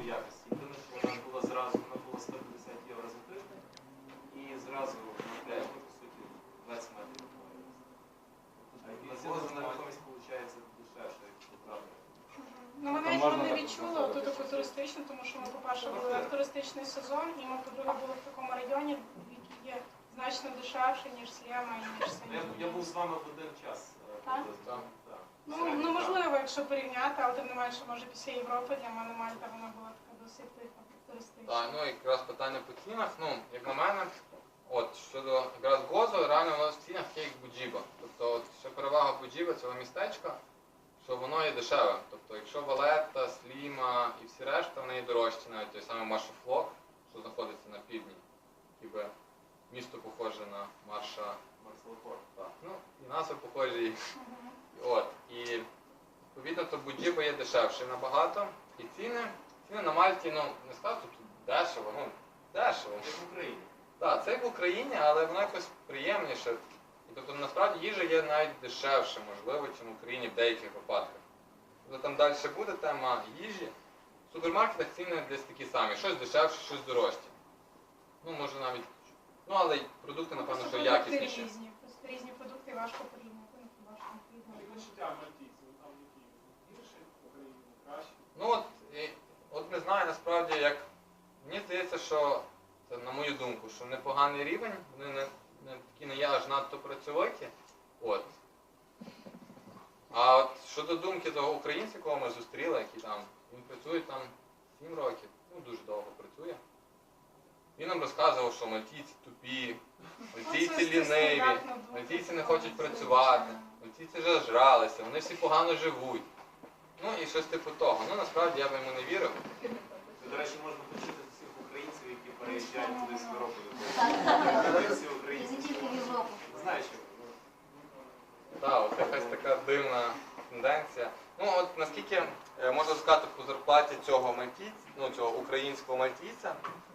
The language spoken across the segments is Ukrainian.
якості. Єдине, що вона була зразу, вона була 150 євро за тиждень і зразу на 5, ну, по суті, 20 метрів гімназія вона натомість виходить дешевше, якщо правда. Ну, ми навіть можна не відчули оту таку туристичну, тому що ми, по-перше, були в туристичний сезон, і ми, по-друге, були в такому районі, який є значно дешевше, ніж Слєма і ніж Я, я був з вами в один час. е, Так? Ну, ну можливо, якщо порівняти, але тим не менше, може, після Європи для мене Мальта вона була така досить типу, туристична. Так, ну якраз питання по цінах. Ну, як на мене, от щодо якраз Гозу, реально воно в цінах є як Буджіба. Тобто, от ще перевага Буджіба цього містечка, що воно є дешеве. Тобто, якщо Валетта, Сліма і всі решта, вони є дорожчі, навіть той самий Маршофлок, що знаходиться на півдні, ніби місто похоже на Марша. Марселфорд. Так, ну, і назви похожі. От, відповідно, то Буджіба є дешевше набагато. І ціни, ціни на Мальті, ну, не скажу, тут дешево, ну, дешево. Як в Україні. Так, це як в Україні, але воно якось приємніше. І тобто насправді їжа є навіть дешевше, можливо, ніж в Україні в деяких випадках. Тобто там далі буде тема їжі. В супермаркетах ціни десь такі самі, щось дешевше, щось дорожче. Ну, може навіть. Ну, але продукти, напевно, що якісніші. різні. Просто різні продукти важко порівняти. ну, важко порівняти. відчуття мальтійців, там які гірші, в Україні краще. Ну от, і, от не знаю насправді, як мені здається, що це на мою думку, що непоганий рівень, вони не, не такі не є аж надто працьовиті. От. А от щодо думки того українця, якого ми зустріли, який там, він працює там 7 років, ну дуже довго працює. Він нам розказував, що мальтійці тупі, мальтійці ліниві, мальтійці не хочуть працювати, мальтійці зажралися, вони всі погано живуть. Ну і щось типу того. Ну насправді я би йому не вірив. Це, до речі, можна почути з всіх українців, які переїжджають туди з Європи. Всі українці. не тільки в Європу. Знаєш, що? Так, от якась така дивна тенденція. Ну от наскільки е, можна сказати по зарплаті цього мальтійця, ну цього українського мальтійця,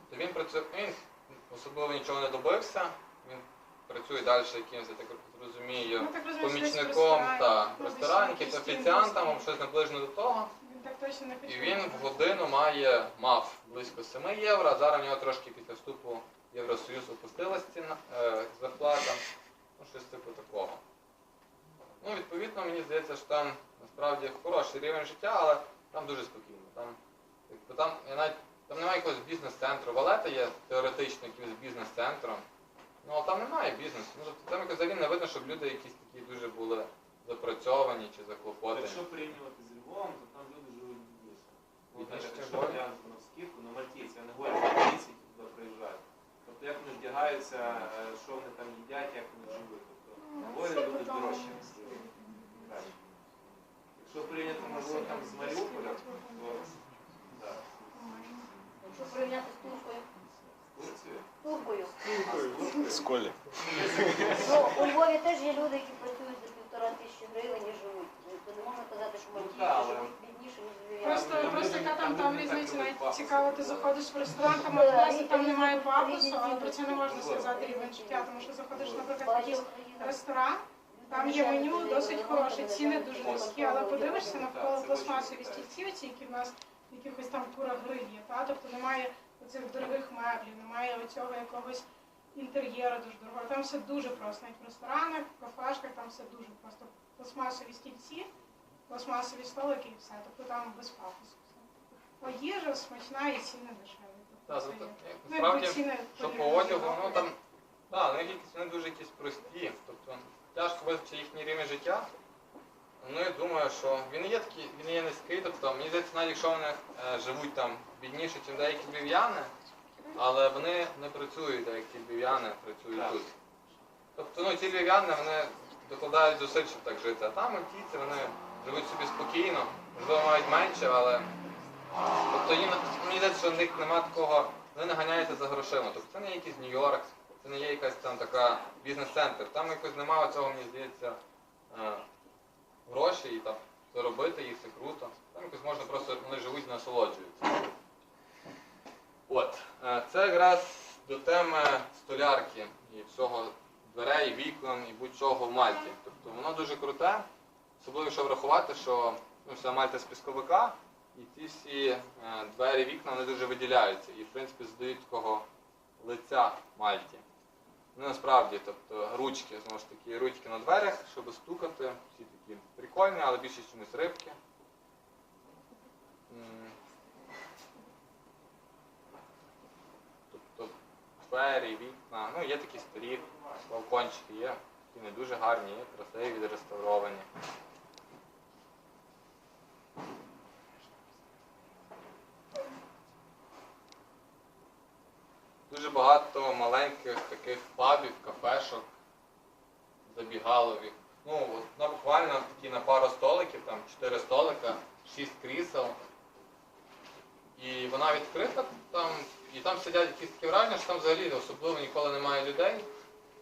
то він працює, він особливо нічого не добився. Працює далі якимось, я так розумію, Ну, так розумію, помічником та якимось офіціантом, або щось наближено до того. Він так точно не І він в годину має, мав близько 7 євро, а зараз в нього трошки після вступу в Євросоюз опустилась ціна, е, зарплата. Ну, щось типу такого. Ну, відповідно, мені здається, що там насправді хороший рівень життя, але там дуже спокійно. Там, там, я навіть, там немає якогось бізнес-центру. Валета є теоретично якимось бізнес-центром. Ну, але там немає бізнесу. Ну, тобто там якось взагалі не видно, щоб люди якісь такі дуже були запрацьовані чи заклопотані. Якщо порівнювати з Львовом, то там люди живуть більше. Ну, якщо Львові? глянути на скидку, на мальтійці, я не говорю, що мальтійці які туди приїжджають. Тобто як вони вдягаються, е, що вони там їдять, як вони живуть. Тобто Ну, Львові люди дорожчі. Якщо порівняти, можливо, там з Маріуполем, то так, Якщо порівняти з Туркою. з Турцією. Туркою. З колі. Ну, у Львові теж є люди, які працюють за півтора тисячі гривень і живуть. То не можна казати, що Ну, так, але- живуть бідніше, ніж львів'яни. Просто, Там просто яка там, там різниця, навіть цікаво, ти заходиш в ресторан, там Да, власне там немає пафосу, але про це не можна сказати рівень життя, тому що заходиш, наприклад, в якийсь ресторан, там є меню досить хороше, ціни дуже низькі, але подивишся навколо пластмасові стільці, які в нас якихось там курах гриль та? тобто немає оцих дорогих меблів, немає оцього якогось інтер'єру дуже дорогого. Там все дуже просто, навіть в ресторанах, в кафешках, там все дуже просто. Пластмасові стільці, пластмасові столики і все, тобто там без пафосу. все. А їжа смачна і ціни дешеві. Е, Ну, якби насправді, ціни що по одягу, ну там, так, ну якісь вони дуже якісь прості. Тобто тяжко визначити їхній рівень життя. Ну я думаю, що він і є такий, він і є низький, тобто мені здається, навіть якщо вони е, живуть там бідніше, ніж деякі львів'яни, але вони не працюють, так як ті львів'яни працюють Так. тут. Тобто, ну ці львів'яни вони докладають зусиль, щоб так жити, а там ті вони живуть собі спокійно, можливо, мають менше, але Тобто їм мені здається, що в них немає такого, вони не ганяються за грошима. Тобто це не якийсь Нью-Йорк, це не є якась там така бізнес-центр. Там якось немає цього, мені здається, е, грошей і там заробити їх, це круто. Там якось можна просто, вони живуть і насолоджуються. От. е, Це якраз до теми столярки і всього дверей, вікон і будь-чого в Мальті. Тобто воно дуже круте, особливо якщо врахувати, що ну, вся Мальта з пісковика, І ці всі е, двері, вікна вони дуже виділяються і, в принципі, задають такого лиця Мальті. Ну, насправді, тобто ручки, знову ж таки, ручки на дверях, щоб стукати. Всі такі прикольні, але більшість чомусь рибки. М. Тобто двері, вікна, ну є такі старі балкончики, є І не дуже гарні, є красиві, відреставровані. Дуже багато маленьких таких пабів, кафешок, забігаловів. Ну, от, ну, буквально такі на пару столиків, там чотири столика, шість крісел. І вона відкрита там, і там сидять якісь такі враження, що там взагалі особливо ніколи немає людей.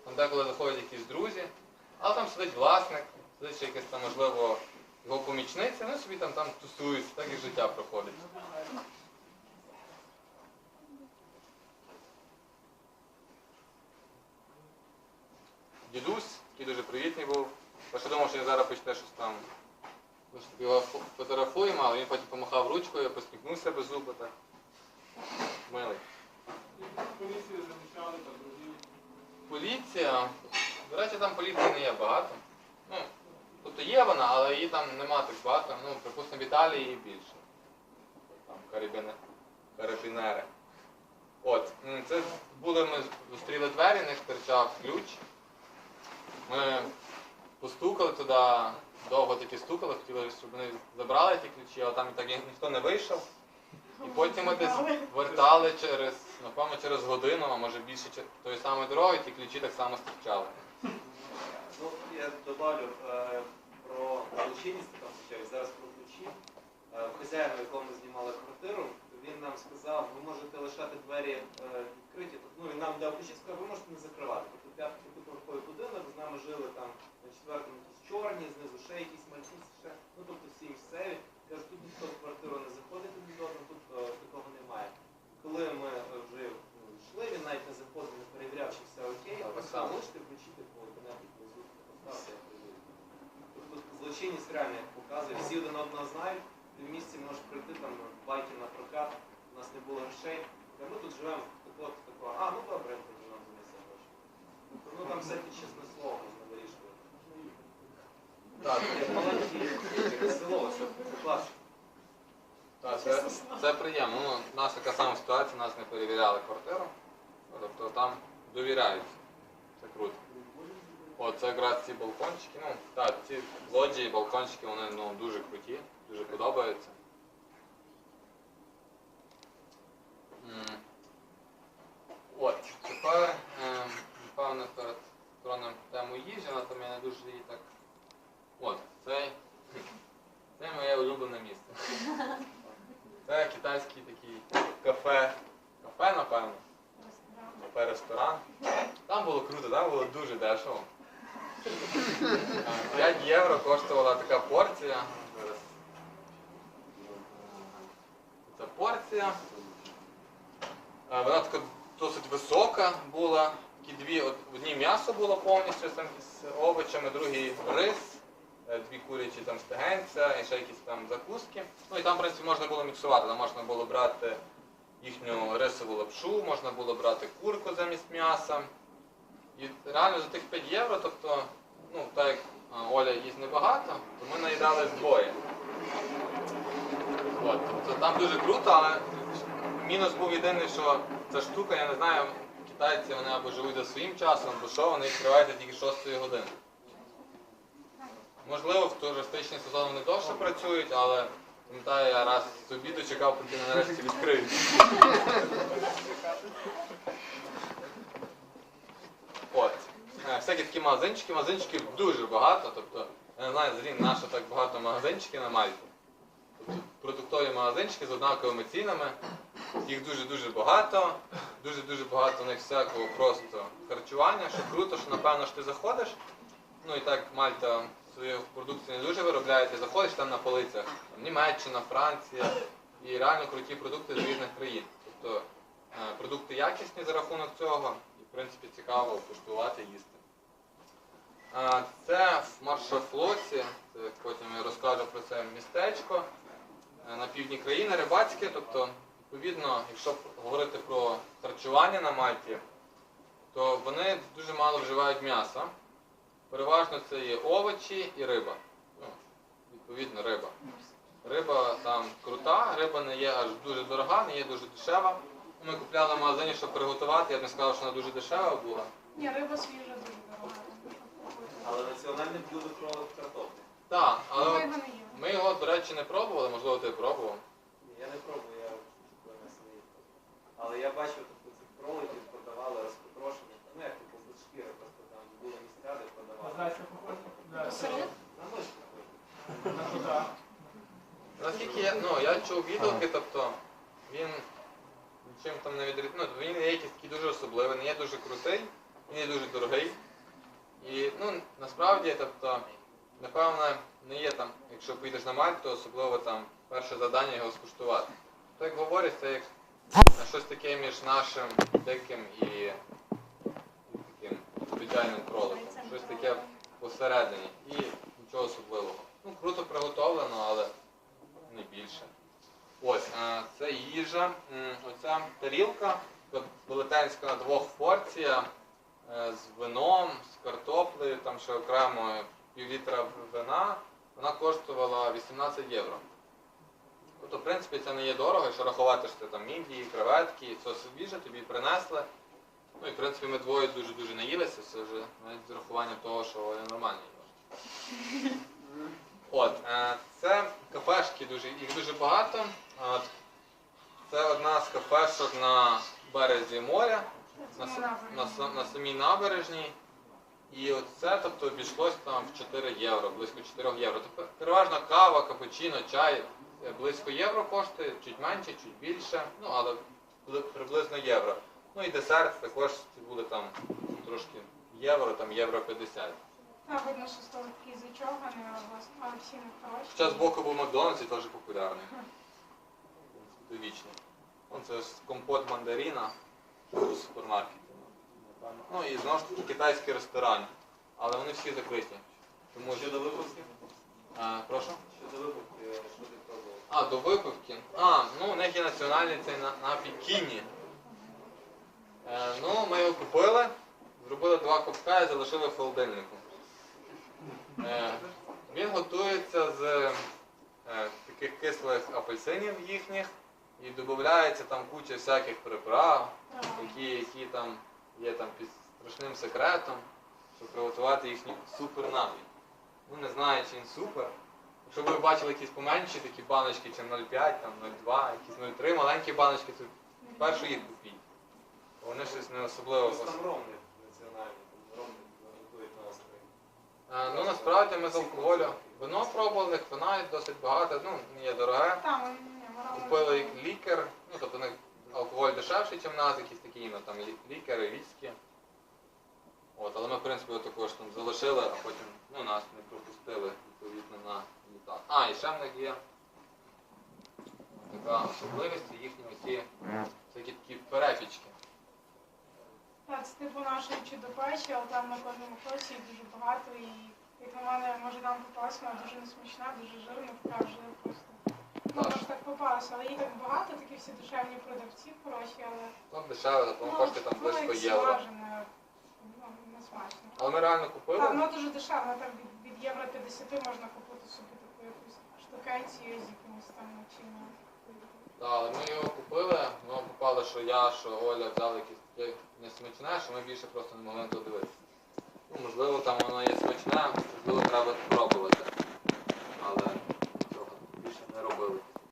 Там деколи заходять якісь друзі, але там сидить власник, сидить ще якась там, можливо, його помічниця, ну собі там, там тусуються, так і життя проходить. Дідусь, який дуже привітний був. Перше думав, що він зараз почне щось там. Його фотографуємо, але він потім помахав ручкою, посміхнувся без зуби так. Милий. Поліцію замічали та друзів. Поліція. До речі, там поліції не є багато. Ну, тобто є вона, але її там нема так багато. Ну, припустимо, в Італії її більше. Там карабіни, карабінери. От, це були ми зустріли двері, в них ключ. Ми постукали туди, довго таки стукали, хотіли, щоб вони забрали ті ключі, але там так ніхто не вийшов. І потім ми десь вертали через, напевно, через годину, а може більше тої самої дороги, ті ключі так само стирчали. Ну, я добавлю е, про злочинність, там звичайно, зараз про ключі. Е, хазяїн, у якому знімали квартиру, він нам сказав, ви можете лишати двері е, відкриті. Тобто, ну, він нам дав ключі, сказав, ви можете не закривати. Тобто п'ятиповерховий будинок, з нами жили там на четвертому якісь чорні, знизу ще якісь мальтійці, ще. Ну, тобто всі місцеві. Кажуть, тут ніхто в квартиру не заходить один до одного, тут е, такого немає. Коли ми е, вже ну, йшли, він навіть не заходив, не перевіряв, чи все окей, Так, а сам. можете включити по кабінеті внизу, поставте, я прийду. Тобто злочинність реально показує, всі один одного знають, ти в місті можеш прийти там байки на прокат, у нас не було грошей. Та ми тут живемо такого, такого, а, ну добре, тоді нам занесе гроші. Ну там все під чесне слово можна вирішувати. Так, Як село, це класно. так, це, це приємно. Ну, у нас така сама ситуація, нас не перевіряли квартиру. Тобто там довіряють. Це круто. О, це якраз ці балкончики. Ну, так, ці лоджії, балкончики, вони ну, дуже круті, дуже подобаються. М. От, тепер, ем, напевно, перед троном тему їжі, але там я не дуже її так. От, це, це моє улюблене місце. Це китайський такий кафе. Кафе, напевно. Кафе-ресторан. Там було круто, там було дуже дешево. Е, 5 євро коштувала така порція. Зараз. Це. Е, Вона така досить висока була. Такі дві, в м'ясо було повністю там з овочами, другий рис, е, дві курячі там стегенця і ще якісь там закуски. Ну і там, в принципі, можна було міксувати. Там можна було брати їхню рисову лапшу, можна було брати курку замість м'яса. І реально за тих 5 євро, тобто, ну, так як Оля їсть небагато, то ми наїдали двоє. От, тобто там дуже круто, але мінус був єдиний, що ця штука, я не знаю, китайці вони або живуть за своїм часом, або що, вони відкриваються тільки 6 години. Можливо, в туристичний сезон вони довше працюють, але пам'ятаю, я раз з обіду чекав, поки вони нарешті відкриють. От. Е, Всякі такі магазинчики, магазинчиків дуже багато, тобто, я не знаю, взагалі на що так багато магазинчиків на Мальті. Продуктові магазинчики з однаковими цінами, їх дуже-дуже багато, дуже-дуже багато у них всякого просто харчування, що круто, що напевно ж ти заходиш, ну і так Мальта свою продукцію не дуже виробляє, ти заходиш там на полицях, там, Німеччина, Франція, і реально круті продукти з різних країн. Тобто е, продукти якісні за рахунок цього, і в принципі цікаво куштувати, їсти. Е, Це в Маршафлоці, потім я розкажу про це містечко. Е, на півдні країни рибацьке, тобто, відповідно, якщо говорити про харчування на Мальті, то вони дуже мало вживають м'яса. Переважно це є овочі і риба. Ну, відповідно, риба. Риба там крута, риба не є аж дуже дорога, не є дуже дешева. Ми купляли в магазині, щоб приготувати, я б не сказав, що вона дуже дешева була. Ні, риба свіжа дуже дорога. Але національне блюдо кролик картоплі. Так, але. Ми його, до речі, не пробували, можливо, ти пробував. Ні, Я не пробую, я коли на селі. Але я бачив, тобто цих кроликів продавали розпотрошених, ну як типу без шкіри, просто там були місця, де продавали. Наскільки я, ну, я чув відгуки, тобто він нічим там не відрізняється. Ну, він є якийсь такий дуже особливий, не є дуже крутий, він є дуже дорогий. І ну, насправді, тобто, напевно, не є там, якщо поїдеш на Мальту, то особливо там перше завдання його скуштувати. То як говорять, це як щось таке між нашим диким і, таким звичайним кроликом. Щось таке посередині. І нічого особливого. Ну, круто приготовлено, але не більше. Ось, е, це їжа. Оця тарілка велетенська двох порція е, з вином, з картоплею, там ще окремо пів літра вина. Вона коштувала 18 євро. Тобто, в принципі, це не є дорого, якщо рахувати, що це там мідії, креветки, все свіже, тобі принесли. Ну і в принципі ми двоє дуже-дуже наїлися, це вже навіть з урахуванням того, що Оля нормально їла. От, е, це кафешки дуже, їх дуже багато. От, це одна з кафешок на березі моря, на, с- на, на самій набережній. І от це тобто, обійшлось там в 4 євро, близько 4 євро. Тобто, переважно кава, капучино, чай е, близько євро коштує, чуть менше, чуть більше, ну але приблизно євро. Ну і десерт також це буде там трошки євро, там євро 50. Так, видно, що столик такий зачоганий, а у вас а всі не хороші. Хоча збоку був Макдональдс і теж популярний. Довічний. Он це ж компот мандаріна у супермаркеті. Ну і знову ж таки китайський ресторан. Але вони всі закриті. Тому. Щодо випусків, А, прошу? щодо випусків, що ти пробував? А, до випивки. А, ну у них є національний цей на- напій кінні. Е, ну, ми його купили, зробили два ковтка і залишили в холодильнику. Е, він готується з е, таких кислих апельсинів їхніх і додається там куча всяких приправ, які, які там є там під страшним секретом, щоб приготувати їхній супер напій. Ну не знаю, чи він супер. Якщо ви бачили якісь поменші такі баночки, чи 0,5, там 0,2, якісь 0,3, маленькі баночки, то першу їх купіть. Вони щось не особливо. Там ромник національний, там ромник готують на. Ну насправді ми з алкоголю вино пробували, вина досить багато, ну є дороге. Купили лікер, ну тобто у них алкоголь дешевший, ніж в нас, якісь іменно там лі- лікери, віскі. От, але ми, в принципі, також там залишили, а потім ну, нас не пропустили відповідно на літак. А, і ще в них є така особливість, їхні оці всякі такі перепічки. Так, це типу нашої чудопечі, але там на кожному кроці їх дуже багато і як на мене, може там попалася, вона дуже несмачна, дуже жирна, така вже просто. Ну, Так. попалося, але їх так багато, такі всі дешевні продавці, хороші, але Там дешеве, зато коштує там воно близько як євро. смажене, ну, не смачно. Але ми реально Так, купили. воно дуже дешеве, там від, від євро 50 можна купити собі таку якусь штукенцію з якимось там начинням. Так, але ми його купили, воно попало, що я, що Оля взяли якесь таке несмачне, що ми більше просто не могли на то дивитися. Ну, можливо, там воно є смачне, можливо, треба спробувати не робили.